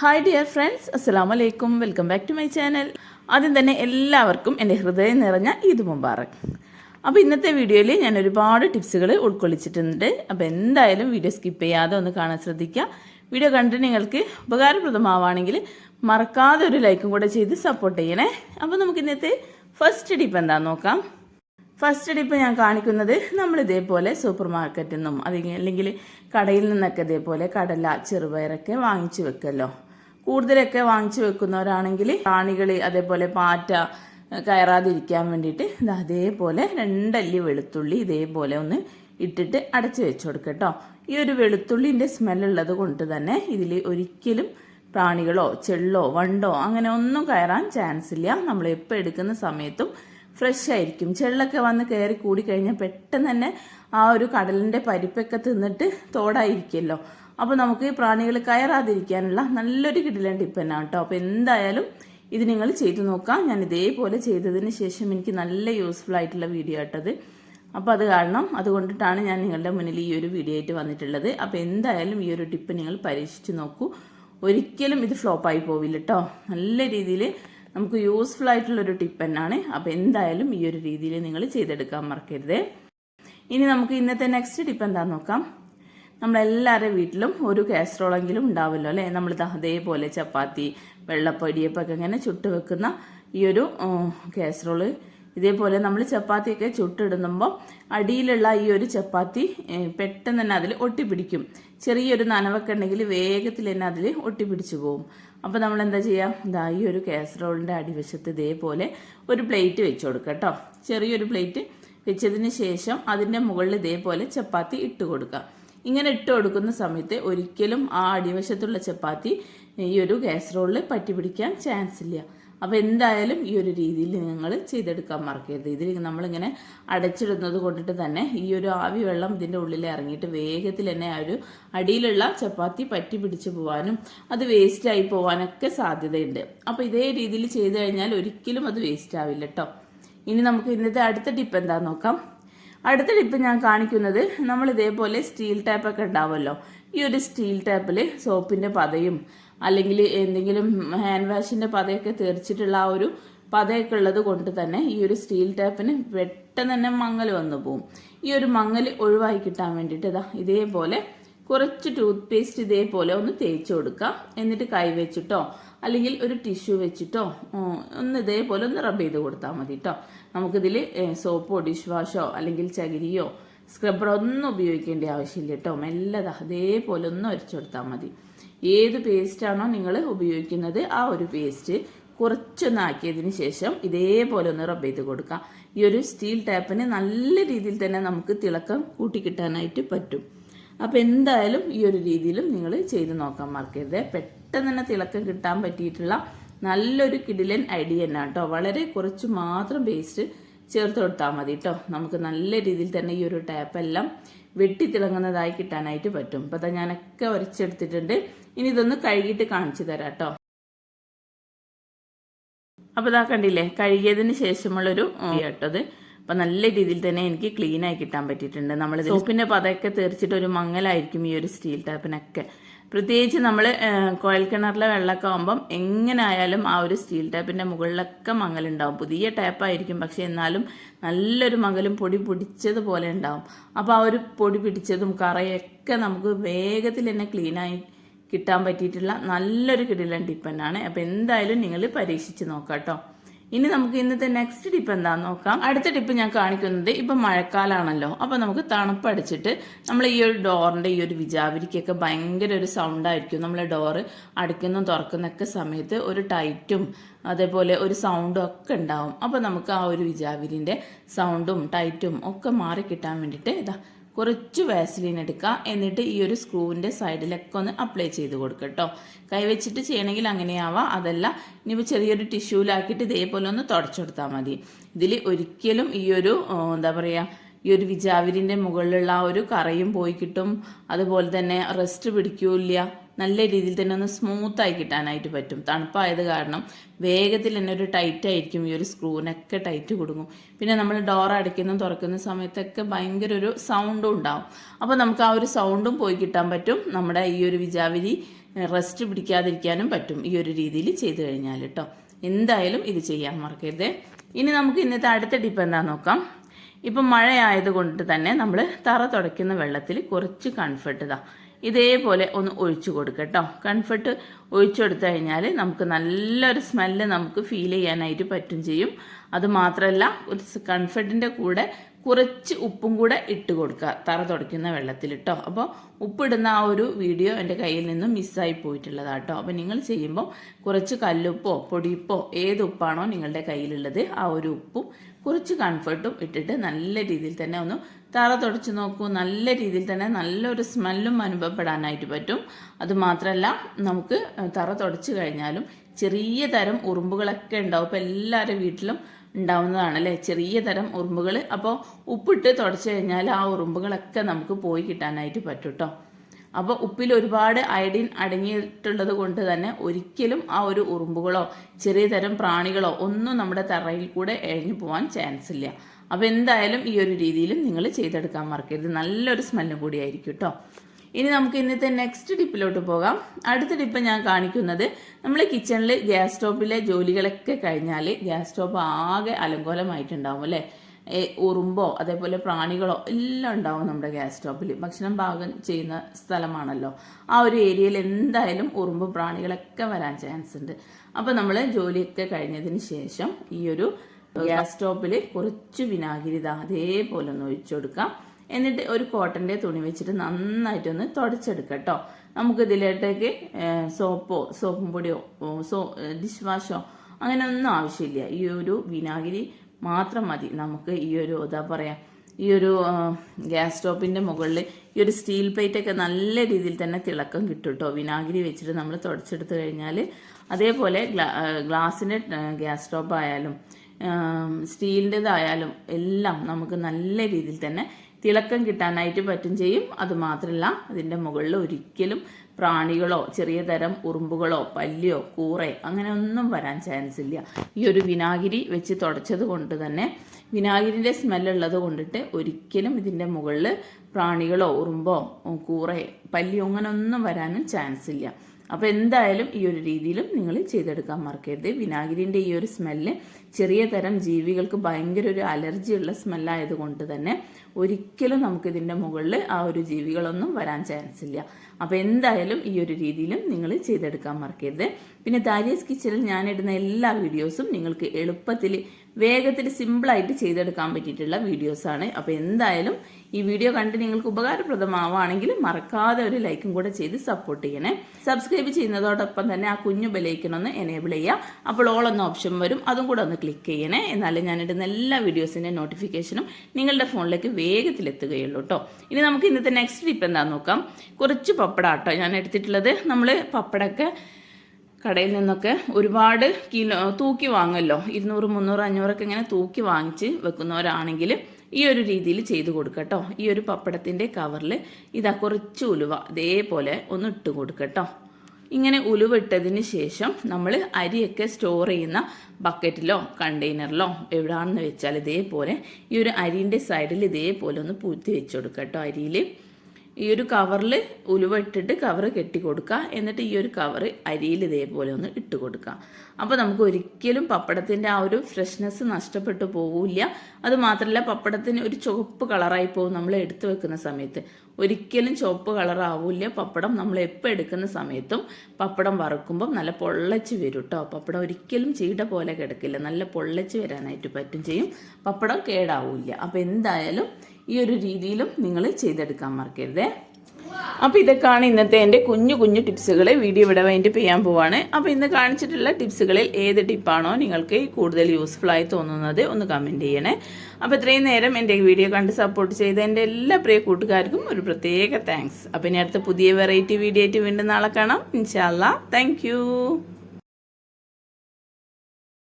Hi dear friends അസ്സാം വലൈക്കും welcome back to my channel ആദ്യം തന്നെ എല്ലാവർക്കും എന്റെ ഹൃദയം നിറഞ്ഞ ഈദ് മുബാറക്. അപ്പോൾ ഇന്നത്തെ വീഡിയോയിൽ ഞാൻ ഒരുപാട് ടിപ്സുകൾ ഉൾക്കൊള്ളിച്ചിട്ടുണ്ട്. അപ്പോൾ എന്തായാലും വീഡിയോ സ്കിപ്പ് ചെയ്യാതെ ഒന്ന് കാണാൻ ശ്രദ്ധിക്കുക. വീഡിയോ കണ്ടിട്ട് നിങ്ങൾക്ക് ഉപകാരപ്രദമാവുകയാണെങ്കിൽ മറക്കാതെ ഒരു ലൈക്കും കൂടെ ചെയ്ത് സപ്പോർട്ട് ചെയ്യണേ. അപ്പോൾ നമുക്ക് ഇന്നത്തെ ഫസ്റ്റ് ടിപ്പ് എന്താണെന്ന് നോക്കാം. ഫസ്റ്റ് ടിപ്പ് ഞാൻ കാണിക്കുന്നത് നമ്മൾ ഇതേപോലെ സൂപ്പർ മാർക്കറ്റിൽ നിന്നും അല്ലെങ്കിൽ കടയിൽ നിന്നൊക്കെ ഇതേപോലെ കടല ചെറുപയറൊക്കെ വാങ്ങിച്ചു വെക്കല്ലോ. കൂടുതലൊക്കെ വാങ്ങിച്ചു വെക്കുന്നവരാണെങ്കിൽ പ്രാണികൾ അതേപോലെ പാറ്റ കയറാതിരിക്കാൻ വേണ്ടിയിട്ട് അതേപോലെ രണ്ടല്ലി വെളുത്തുള്ളി ഇതേപോലെ ഒന്ന് ഇട്ടിട്ട് അടച്ചു വെച്ചു കൊടുക്കട്ടോ ഈ ഒരു വെളുത്തുള്ളിന്റെ സ്മെല്ലുള്ളത് കൊണ്ട് തന്നെ ഇതിൽ ഒരിക്കലും പ്രാണികളോ ചെള്ളോ വണ്ടോ അങ്ങനെ ഒന്നും കയറാൻ ചാൻസ് ഇല്ല. നമ്മൾ എപ്പോൾ എടുക്കുന്ന സമയത്തും ഫ്രഷ് ആയിരിക്കും. ചെള്ളൊക്കെ വന്ന് കയറി കൂടി കഴിഞ്ഞാൽ പെട്ടെന്ന് തന്നെ ആ ഒരു കടലിന്റെ പരിപ്പൊക്കെ തിന്നിട്ട് തോടായിരിക്കുമല്ലോ അപ്പോൾ നമുക്ക് ഈ പ്രാണികൾ കയറാതിരിക്കാനുള്ള നല്ലൊരു കിടിലൻ ടിപ്പ് തന്നെ കേട്ടോ അപ്പോൾ എന്തായാലും ഇത് നിങ്ങൾ ചെയ്തു നോക്കാം. ഞാൻ ഇതേപോലെ ചെയ്തതിന് ശേഷം എനിക്ക് നല്ല യൂസ്ഫുൾ ആയിട്ടുള്ള വീഡിയോ ആട്ടത് അപ്പോൾ അത് കാരണം അതുകൊണ്ടിട്ടാണ് ഞാൻ നിങ്ങളുടെ മുന്നിൽ ഈ ഒരു വീഡിയോ ആയിട്ട് വന്നിട്ടുള്ളത്. അപ്പോൾ എന്തായാലും ഈ ഒരു ടിപ്പ് നിങ്ങൾ പരീക്ഷിച്ച് നോക്കൂ. ഒരിക്കലും ഇത് ഫ്ലോപ്പായി പോവില്ല കേട്ടോ നല്ല രീതിയിൽ നമുക്ക് യൂസ്ഫുൾ ആയിട്ടുള്ള ഒരു ടിപ്പ് തന്നെയാണ് അപ്പോൾ എന്തായാലും ഈ ഒരു രീതിയിൽ നിങ്ങൾ ചെയ്തെടുക്കാൻ മറക്കരുത്. ഇനി നമുക്ക് ഇന്നത്തെ നെക്സ്റ്റ് ടിപ്പ് എന്താണെന്ന് നോക്കാം. നമ്മളെല്ലാവരുടെ വീട്ടിലും ഒരു കാസറോളെങ്കിലും ഉണ്ടാവുമല്ലോ അല്ലേ? നമ്മൾ അതേപോലെ ചപ്പാത്തി വെള്ളപ്പൊടിയപ്പൊക്കെ ഇങ്ങനെ ചുട്ട് വെക്കുന്ന ഈ ഒരു കാസറോൾ ഇതേപോലെ നമ്മൾ ചപ്പാത്തിയൊക്കെ ചുട്ടിടുമ്പോൾ അടിയിലുള്ള ഈ ഒരു ചപ്പാത്തി പെട്ടെന്ന് തന്നെ അതിൽ ഒട്ടിപ്പിടിക്കും. ചെറിയൊരു നനവൊക്കെ ഉണ്ടെങ്കിൽ വേഗത്തിൽ തന്നെ അതിൽ ഒട്ടിപ്പിടിച്ചു പോകും അപ്പോൾ നമ്മൾ എന്താ ചെയ്യുക? ഇതാ ഈ ഒരു കാസറോളിന്റെ അടിവശത്ത് ഇതേപോലെ ഒരു പ്ലേറ്റ് വെച്ച് കൊടുക്കുക കേട്ടോ. ചെറിയൊരു പ്ലേറ്റ് വെച്ചതിന് ശേഷം അതിന്റെ മുകളിൽ ഇതേപോലെ ചപ്പാത്തി ഇട്ട് കൊടുക്കുക. ഇങ്ങനെ ഇട്ട് കൊടുക്കുന്ന സമയത്ത് ഒരിക്കലും ആ അടിവശത്തുള്ള ചപ്പാത്തി ഈ ഒരു കാസറോളിൽ പറ്റി പിടിക്കാൻ ചാൻസ് ഇല്ല. അപ്പോൾ എന്തായാലും ഈ ഒരു രീതിയിൽ നിങ്ങൾ ചെയ്തെടുക്കാൻ മറക്കരുത്. ഇതിൽ നമ്മളിങ്ങനെ അടച്ചിടുന്നത് കൊണ്ടിട്ട് തന്നെ ഈ ഒരു ആവി വെള്ളം ഇതിന്റെ ഉള്ളിൽ ഇറങ്ങിയിട്ട് വേഗത്തിൽ തന്നെ ആ ഒരു അടിയിലുള്ള ചപ്പാത്തി പറ്റി പിടിച്ചു പോകാനും അത് വേസ്റ്റ് ആയി പോകാനൊക്കെ സാധ്യതയുണ്ട്. അപ്പോൾ ഇതേ രീതിയിൽ ചെയ്തു കഴിഞ്ഞാൽ ഒരിക്കലും അത് വേസ്റ്റ് ആവില്ല കേട്ടോ ഇനി നമുക്ക് ഇന്നത്തെ അടുത്ത ടിപ്പ് എന്താണെന്ന് നോക്കാം. അടുത്ത ടിപ്പ് ഞാൻ കാണിക്കുന്നത് നമ്മൾ ഇതേപോലെ സ്റ്റീൽ ടാപ്പൊക്കെ ഉണ്ടാവുമല്ലോ. ഈ ഒരു സ്റ്റീൽ ടാപ്പിൽ സോപ്പിന്റെ പതയും അല്ലെങ്കിൽ എന്തെങ്കിലും ഹാൻഡ് വാഷിന്റെ പതയൊക്കെ തെറിച്ചിട്ടുള്ള ആ ഒരു പതയൊക്കെ ഉള്ളത് കൊണ്ട് തന്നെ ഈ ഒരു സ്റ്റീൽ ടാപ്പിന് പെട്ടെന്ന് തന്നെ മങ്ങൽ വന്നു പോകും ഈ ഒരു മങ്ങൽ ഒഴിവാക്കി കിട്ടാൻ വേണ്ടിയിട്ട് ഇതാ ഇതേപോലെ കുറച്ച് ടൂത്ത് പേസ്റ്റ് ഇതേപോലെ ഒന്ന് തേച്ച് കൊടുക്കുക എന്നിട്ട് കൈ വെച്ചിട്ടോ അല്ലെങ്കിൽ ഒരു ടിഷ്യൂ വെച്ചിട്ടോ ഒന്ന് ഇതേപോലെ ഒന്ന് റബ്ബ് ചെയ്ത് കൊടുത്താൽ മതി കേട്ടോ നമുക്കിതിൽ സോപ്പോ ഡിഷ് വാഷോ അല്ലെങ്കിൽ ചകിരിയോ സ്ക്രബ്ബറോ ഒന്നും ഉപയോഗിക്കേണ്ട ആവശ്യമില്ല കേട്ടോ മെല്ലത അതേപോലെ ഒന്ന് ഒരച്ചു കൊടുത്താൽ മതി. ഏത് പേസ്റ്റാണോ നിങ്ങൾ ഉപയോഗിക്കുന്നത് ആ ഒരു പേസ്റ്റ് കുറച്ചൊന്ന് ആക്കിയതിന് ശേഷം ഇതേപോലെ ഒന്ന് റബ്ബ് ചെയ്ത് കൊടുക്കാം. ഈ ഒരു സ്റ്റീൽ ടാപ്പിന് നല്ല രീതിയിൽ തന്നെ നമുക്ക് തിളക്കം കൂട്ടിക്കിട്ടാനായിട്ട് പറ്റും. അപ്പോൾ എന്തായാലും ഈ ഒരു രീതിയിലും നിങ്ങൾ ചെയ്ത് നോക്കാൻ മറക്കരുത്. പെട്ടെന്ന് തന്നെ തിളക്കം കിട്ടാൻ പറ്റിയിട്ടുള്ള നല്ലൊരു കിടിലൻ ഐഡിയ തന്നെ കേട്ടോ. വളരെ കുറച്ച് മാത്രം പേസ്റ്റ് ചേർത്ത് കൊടുത്താൽ മതി കേട്ടോ. നമുക്ക് നല്ല രീതിയിൽ തന്നെ ഈ ഒരു ടാപ്പെല്ലാം വെട്ടി തിളങ്ങുന്നതായി കിട്ടാനായിട്ട് പറ്റും. അപ്പോൾ അതാ ഞാനൊക്കെ ഉരച്ചെടുത്തിട്ടുണ്ട് ഇനി ഇതൊന്ന് കഴുകിയിട്ട് കാണിച്ചു തരാം കേട്ടോ. അപ്പോൾ ഇതാ കണ്ടില്ലേ കഴുകിയതിന് ശേഷമുള്ളൊരു കേട്ടത് അപ്പം നല്ല രീതിയിൽ തന്നെ എനിക്ക് ക്ലീൻ ആയി കിട്ടാൻ പറ്റിയിട്ടുണ്ട്. നമ്മൾ സോപ്പിന്റെ പതയൊക്കെ തെറിച്ചിട്ട് ഒരു മങ്ങലായിരിക്കും ഈ ഒരു സ്റ്റീൽ ടാപ്പിനൊക്കെ പ്രത്യേകിച്ച് നമ്മൾ കോയൽ കിണറിലെ വെള്ളമൊക്കെ ആകുമ്പം എങ്ങനെ ആയാലും ആ ഒരു സ്റ്റീൽ ടാപ്പിന്റെ മുകളിലൊക്കെ മങ്ങലുണ്ടാവും. പുതിയ ടാപ്പായിരിക്കും പക്ഷെ എന്നാലും നല്ലൊരു മകലും പൊടി പിടിച്ചതുപോലെ ഉണ്ടാവും. അപ്പോൾ ആ ഒരു പൊടി പിടിച്ചതും കറയൊക്കെ നമുക്ക് വേഗത്തിൽ തന്നെ ക്ലീനായി കിട്ടാൻ പറ്റിയിട്ടുള്ള നല്ലൊരു കിടിലൻ ടിപ്പൻ ആണ് അപ്പോൾ എന്തായാലും നിങ്ങൾ പരീക്ഷിച്ച് നോക്കാം കേട്ടോ ഇനി നമുക്ക് ഇന്നത്തെ നെക്സ്റ്റ് ടിപ്പ് എന്താന്ന് നോക്കാം. അടുത്ത ടിപ്പ് ഞാൻ കാണിക്കുന്നത് ഇപ്പം മഴക്കാലാണല്ലോ. അപ്പോൾ നമുക്ക് തണുപ്പടിച്ചിട്ട് നമ്മൾ ഈ ഒരു ഡോറിന്റെ ഈ ഒരു വിജാവിരിക്കൊക്കെ ഭയങ്കര ഒരു സൗണ്ട് ആയിരിക്കും. നമ്മൾ ഡോറ് അടയ്ക്കുന്നതും തുറക്കുന്നൊക്കെ സമയത്ത് ഒരു ടൈറ്റും അതേപോലെ ഒരു സൗണ്ടും ഒക്കെ ഉണ്ടാവും. അപ്പോൾ നമുക്ക് ആ ഒരു വിജാവിരിന്റെ സൗണ്ടും ടൈറ്റും ഒക്കെ മാറി കിട്ടാൻ വേണ്ടിയിട്ട് ഇതാ കുറച്ച് വാസലിൻ എടുക്കുക എന്നിട്ട് ഈ ഒരു സ്ക്രൂവിന്റെ സൈഡിലൊക്കെ ഒന്ന് അപ്ലൈ ചെയ്ത് കൊടുക്കുക കേട്ടോ കൈവച്ചിട്ട് ചെയ്യണമെങ്കിൽ അങ്ങനെയാവാം. അതല്ല ഇനിയിപ്പോൾ ചെറിയൊരു ടിഷ്യൂലാക്കിയിട്ട് ഇതേപോലെ ഒന്ന് തുടച്ചെടുത്താൽ മതി. ഇതിൽ ഒരിക്കലും ഈ ഒരു എന്താ പറയുക ഈ ഒരു വിജാവിരിന്റെ മുകളിലുള്ള ആ ഒരു കറയും പോയി കിട്ടും. അതുപോലെ തന്നെ റെസ്റ്റ് പിടിക്കൂല നല്ല രീതിയിൽ തന്നെ ഒന്ന് സ്മൂത്തായി കിട്ടാനായിട്ട് പറ്റും. തണുപ്പായത് കാരണം വേഗത്തിൽ തന്നെ ഒരു ടൈറ്റ് ആയിരിക്കും. ഈ ഒരു സ്ക്രൂവിനൊക്കെ ടൈറ്റ് കൊടുക്കും പിന്നെ നമ്മൾ ഡോർ അടയ്ക്കുന്ന തുറക്കുന്ന സമയത്തൊക്കെ ഭയങ്കര ഒരു സൗണ്ടും ഉണ്ടാവും. അപ്പോൾ നമുക്ക് ആ ഒരു സൗണ്ടും പോയി കിട്ടാൻ പറ്റും. നമ്മുടെ ഈ ഒരു വിജാവിരി റെസ്റ്റ് പിടിക്കാതിരിക്കാനും പറ്റും ഈ ഒരു രീതിയിൽ ചെയ്തു കഴിഞ്ഞാൽ കേട്ടോ എന്തായാലും ഇത് ചെയ്യാൻ മറക്കരുത്. ഇനി നമുക്ക് ഇന്നത്തെ അടുത്ത ടിപ്പ് എന്താ നോക്കാം. ഇപ്പം മഴ ആയതുകൊണ്ട് തന്നെ നമ്മൾ തറ തുടയ്ക്കുന്ന വെള്ളത്തിൽ കുറച്ച് കൺഫർട്ട് ഇതാ. ഇതേപോലെ ഒന്ന് ഒഴിച്ചു കൊടുക്കുക കേട്ടോ കൺഫർട്ട് ഒഴിച്ചു കൊടുത്തു കഴിഞ്ഞാൽ നമുക്ക് നല്ലൊരു സ്മെല്ല് നമുക്ക് ഫീൽ ചെയ്യാനായിട്ട് പറ്റും ചെയ്യും. അതുമാത്രമല്ല ഒരു കൺഫർട്ടിന്റെ കൂടെ കുറച്ച് ഉപ്പും കൂടെ ഇട്ട് കൊടുക്കുക തറ തുടയ്ക്കുന്ന വെള്ളത്തിൽ കേട്ടോ അപ്പോൾ ഉപ്പിടുന്ന ആ ഒരു വീഡിയോ എന്റെ കയ്യിൽ നിന്നും മിസ്സായി പോയിട്ടുള്ളതാണ് കേട്ടോ അപ്പോൾ നിങ്ങൾ ചെയ്യുമ്പോൾ കുറച്ച് കല്ലുപ്പോ പൊടിയുപ്പോ ഏത് ഉപ്പാണോ നിങ്ങളുടെ കയ്യിലുള്ളത് ആ ഒരു ഉപ്പും കുറച്ച് കംഫർട്ടും ഇട്ടിട്ട് നല്ല രീതിയിൽ തന്നെ ഒന്ന് തറ തുടച്ച് നോക്കൂ. നല്ല രീതിയിൽ തന്നെ നല്ലൊരു സ്മെല്ലും അനുഭവപ്പെടാനായിട്ട് പറ്റും. അതുമാത്രമല്ല നമുക്ക് തറ തുടച്ച് കഴിഞ്ഞാലും ചെറിയ തരം ഉറുമ്പുകളൊക്കെ ഉണ്ടാവും. ഇപ്പോൾ എല്ലാവരുടെ വീട്ടിലും ഉണ്ടാവുന്നതാണ് അല്ലേ? ചെറിയ തരം ഉറുമ്പുകൾ അപ്പോൾ ഉപ്പിട്ട് തുടച്ച് കഴിഞ്ഞാൽ ആ ഉറുമ്പുകളൊക്കെ നമുക്ക് പോയി കിട്ടാനായിട്ട് പറ്റും കേട്ടോ അപ്പോൾ ഉപ്പിൽ ഒരുപാട് അയഡിൻ അടങ്ങിയിട്ടുള്ളത് കൊണ്ട് തന്നെ ഒരിക്കലും ആ ഒരു ഉറുമ്പുകളോ ചെറിയ തരം പ്രാണികളോ ഒന്നും നമ്മുടെ തറയിൽ കൂടെ എഴഞ്ഞു പോകാൻ ചാൻസ് ഇല്ല. അപ്പോൾ എന്തായാലും ഈ ഒരു രീതിയിലും നിങ്ങൾ ചെയ്തെടുക്കാൻ മറക്കരുത്. നല്ലൊരു സ്മെല്ലും കൂടിയായിരിക്കും കേട്ടോ ഇനി നമുക്ക് ഇന്നത്തെ നെക്സ്റ്റ് ടിപ്പിലോട്ട് പോകാം. അടുത്ത ടിപ്പ് ഞാൻ കാണിക്കുന്നത് നമ്മൾ കിച്ചണിൽ ഗ്യാസ് സ്റ്റോപ്പിലെ ജോലികളൊക്കെ കഴിഞ്ഞാൽ ഗ്യാസ് സ്റ്റോപ്പ് ആകെ അലങ്കോലമായിട്ടുണ്ടാവും അല്ലേ? ഉറുമ്പോ അതേപോലെ പ്രാണികളോ എല്ലാം ഉണ്ടാവും നമ്മുടെ ഗ്യാസ് സ്റ്റോപ്പിൽ ഭക്ഷണം പാകം ചെയ്യുന്ന സ്ഥലമാണല്ലോ. ആ ഒരു ഏരിയയിൽ എന്തായാലും ഉറുമ്പ് പ്രാണികളൊക്കെ വരാൻ ചാൻസ് ഉണ്ട്. അപ്പോൾ നമ്മൾ ജോലിയൊക്കെ കഴിഞ്ഞതിന് ശേഷം ഈ ഒരു ഗ്യാസ് സ്റ്റോപ്പിൽ കുറച്ച് വിനാഗിരി അതേപോലെ ഒന്ന് ഒഴിച്ചു കൊടുക്കാം. എന്നിട്ട് ഒരു കോട്ടന്റെ തുണി വെച്ചിട്ട് നന്നായിട്ടൊന്ന് തുടച്ചെടുക്കട്ടോ. കേട്ടോ നമുക്ക് ഇതിലേട്ടേക്ക് സോപ്പോ സോപ്പും പൊടിയോ സോ ഡിഷ് വാഷോ അങ്ങനെയൊന്നും ആവശ്യമില്ല. ഈ ഒരു വിനാഗിരി മാത്രം മതി. നമുക്ക് ഈ ഒരു എന്താ പറയുക ഈ ഒരു ഗ്യാസ് സ്റ്റോപ്പിന്റെ മുകളിൽ ഈ ഒരു സ്റ്റീൽ പ്ലേറ്റൊക്കെ നല്ല രീതിയിൽ തന്നെ തിളക്കം കിട്ടും കേട്ടോ വിനാഗിരി വെച്ചിട്ട് നമ്മൾ തുടച്ചെടുത്ത് കഴിഞ്ഞാൽ അതേപോലെ ഗ്ലാ ഗ്ലാസിന്റെ ഗ്യാസ് സ്റ്റോപ്പ് ആയാലും സ്റ്റീലിന്റെതായാലും എല്ലാം നമുക്ക് നല്ല രീതിയിൽ തന്നെ തിളക്കം കിട്ടാനായിട്ട് പറ്റും ചെയ്യും. അതുമാത്രമല്ല അതിന്റെ മുകളിൽ ഒരിക്കലും പ്രാണികളോ ചെറിയ തരം ഉറുമ്പുകളോ പല്ലിയോ കൂറയോ അങ്ങനെ ഒന്നും വരാൻ ചാൻസ് ഇല്ല. ഈ ഒരു വിനാഗിരി വെച്ച് തുടച്ചത് കൊണ്ട് തന്നെ വിനാഗിരിന്റെ സ്മെല്ലുള്ളത് കൊണ്ടിട്ട് ഒരിക്കലും ഇതിന്റെ മുകളിൽ പ്രാണികളോ ഉറുമ്പോ കൂറയോ പല്ലിയോ അങ്ങനെ ഒന്നും വരാനും ചാൻസ് ഇല്ല. അപ്പോൾ എന്തായാലും ഈ ഒരു രീതിയിലും നിങ്ങൾ ചെയ്തെടുക്കാൻ മറക്കരുത്. വിനാഗിരിന്റെ ഈ ഒരു സ്മെല്ല് ചെറിയ തരം ജീവികൾക്ക് ഭയങ്കര ഒരു അലർജിയുള്ള സ്മെല്ലായതുകൊണ്ട് തന്നെ ഒരിക്കലും നമുക്കിതിന്റെ മുകളിൽ ആ ഒരു ജീവികളൊന്നും വരാൻ ചാൻസ് ഇല്ല. അപ്പോൾ എന്തായാലും ഈ ഒരു രീതിയിലും നിങ്ങൾ ചെയ്തെടുക്കാൻ മറക്കരുത്. പിന്നെ ദാരിയസ് കിച്ചണിൽ ഞാനിടുന്ന എല്ലാ വീഡിയോസും നിങ്ങൾക്ക് എളുപ്പത്തിൽ വേഗത്തിൽ സിമ്പിളായിട്ട് ചെയ്തെടുക്കാൻ പറ്റിയിട്ടുള്ള വീഡിയോസാണ് അപ്പോൾ എന്തായാലും ഈ വീഡിയോ കണ്ട് നിങ്ങൾക്ക് ഉപകാരപ്രദമാവുകയാണെങ്കിൽ മറക്കാതെ ഒരു ലൈക്കും കൂടെ ചെയ്ത് സപ്പോർട്ട് ചെയ്യണേ. സബ്സ്ക്രൈബ് ചെയ്യുന്നതോടൊപ്പം തന്നെ ആ കുഞ്ഞു ബലയിക്കണമെന്ന് എനേബിൾ ചെയ്യുക. അപ്പോൾ ഓൾ എന്ന ഓപ്ഷൻ വരും. അതും കൂടെ ഒന്ന് ക്ലിക്ക് ചെയ്യണേ. എന്നാലേ ഞാനിടുന്ന എല്ലാ വീഡിയോസിന്റെ നോട്ടിഫിക്കേഷനും നിങ്ങളുടെ ഫോണിലേക്ക് വേഗത്തിൽ എത്തുകയുള്ളൂ കേട്ടോ ഇനി നമുക്ക് ഇന്നത്തെ നെക്സ്റ്റ് ടിപ്പ് എന്താണെന്ന് നോക്കാം. കുറച്ച് പപ്പട കേട്ടോ ഞാൻ എടുത്തിട്ടുള്ളത്. നമ്മൾ പപ്പടമൊക്കെ കടയിൽ നിന്നൊക്കെ ഒരുപാട് കിലോ തൂക്കി വാങ്ങല്ലോ. ഇരുന്നൂറ് മുന്നൂറ് അഞ്ഞൂറൊക്കെ ഇങ്ങനെ തൂക്കി വാങ്ങിച്ച് വെക്കുന്നവരാണെങ്കിൽ ഈ ഒരു രീതിയിൽ ചെയ്ത് കൊടുക്കട്ടോ. ഈ ഒരു പപ്പടത്തിന്റെ കവറിൽ ഇതാ കുറച്ച് ഉലുവ ഇതേപോലെ ഒന്ന് ഇട്ട് കൊടുക്കട്ടോ. ഇങ്ങനെ ഉലുവിട്ടതിന് ശേഷം നമ്മൾ അരിയൊക്കെ സ്റ്റോർ ചെയ്യുന്ന ബക്കറ്റിലോ കണ്ടെയ്നറിലോ എവിടെയാണെന്ന് വെച്ചാൽ ഇതേപോലെ ഈ ഒരു അരിന്റെ സൈഡിൽ ഇതേപോലെ ഒന്ന് പൂത്തി വെച്ച് കേട്ടോ അരിയിൽ. ഈ ഒരു കവറിൽ ഉലുവ ഇട്ടിട്ട് കവർ കെട്ടി കൊടുക്കുക എന്നിട്ട് ഈ ഒരു കവർ അരിയിൽ ഇതേപോലെ ഒന്ന് ഇട്ട് കൊടുക്കുക അപ്പോൾ നമുക്ക് ഒരിക്കലും പപ്പടത്തിന്റെ ആ ഒരു ഫ്രഷ്നെസ് നഷ്ടപ്പെട്ടു പോവില്ല. അത് മാത്രമല്ല പപ്പടത്തിന് ഒരു ചുവപ്പ് കളറായി പോകും നമ്മൾ എടുത്തു വെക്കുന്ന സമയത്ത്. ഒരിക്കലും ചുവപ്പ് കളറാവില്ല പപ്പടം നമ്മൾ എപ്പോൾ എടുക്കുന്ന സമയത്തും പപ്പടം വറുക്കുമ്പം നല്ല പൊള്ളച്ച് വരും കേട്ടോ പപ്പടം ഒരിക്കലും ചീട പോലെ കിടക്കില്ല. നല്ല പൊള്ളച്ച് വരാനായിട്ട് പറ്റും ചെയ്യും. പപ്പടം കേടാവില്ല. അപ്പോൾ എന്തായാലും ഈ ഒരു രീതിയിലും നിങ്ങൾ ചെയ്തെടുക്കാൻ മറക്കരുതേ. അപ്പോൾ ഇതൊക്കെയാണ് ഇന്നത്തെ എന്റെ കുഞ്ഞു കുഞ്ഞു ടിപ്സുകൾ വീഡിയോ ഇവിടെ വേണ്ടി ചെയ്യാൻ പോവാണ്. അപ്പോൾ ഇന്ന് കാണിച്ചിട്ടുള്ള ടിപ്സുകളിൽ ഏത് ടിപ്പാണോ നിങ്ങൾക്ക് കൂടുതൽ യൂസ്ഫുൾ ആയി തോന്നുന്നത് ഒന്ന് കമന്റ് ചെയ്യണേ. അപ്പോൾ ഇത്രയും നേരം എന്റെ വീഡിയോ കണ്ട് സപ്പോർട്ട് ചെയ്ത എന്റെ എല്ലാ പ്രിയ കൂട്ടുകാർക്കും ഒരു പ്രത്യേക താങ്ക്സ്. അപ്പോൾ ഇനി അടുത്ത പുതിയ വെറൈറ്റി വീഡിയോ ആയിട്ട് വീണ്ടും നാളെ കാണാം. ഇൻഷാല്ല താങ്ക്